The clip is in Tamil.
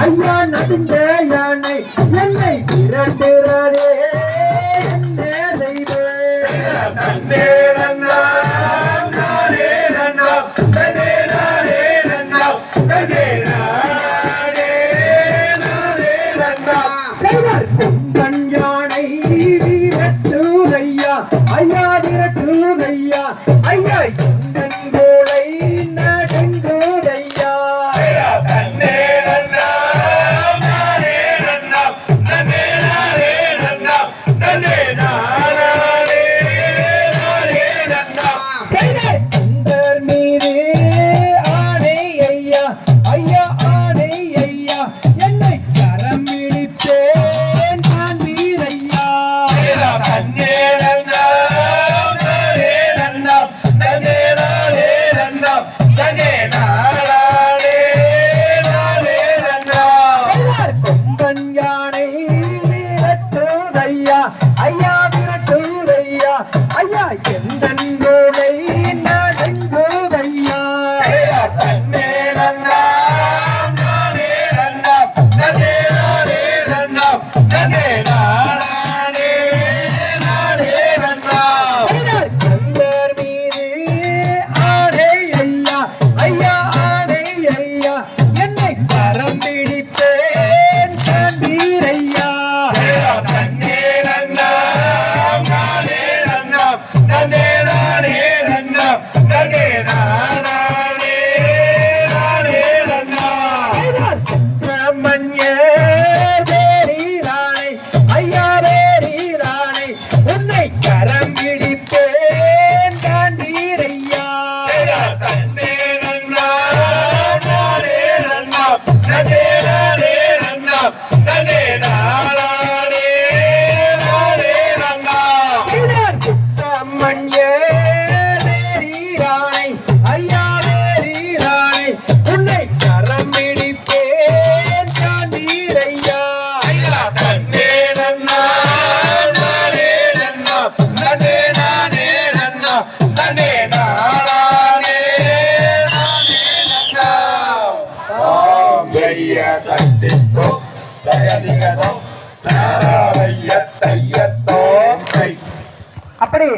ஐயா நடுங்க யானை என்னை திரட்டுறாரே தன்னே நன்னா நானே நன்னா தன்னே நானே நன்னா தன்னே நானே நானே நன்னா. ஐயா ஐயா 哎呀，简单。மஞ்சள் அப்படி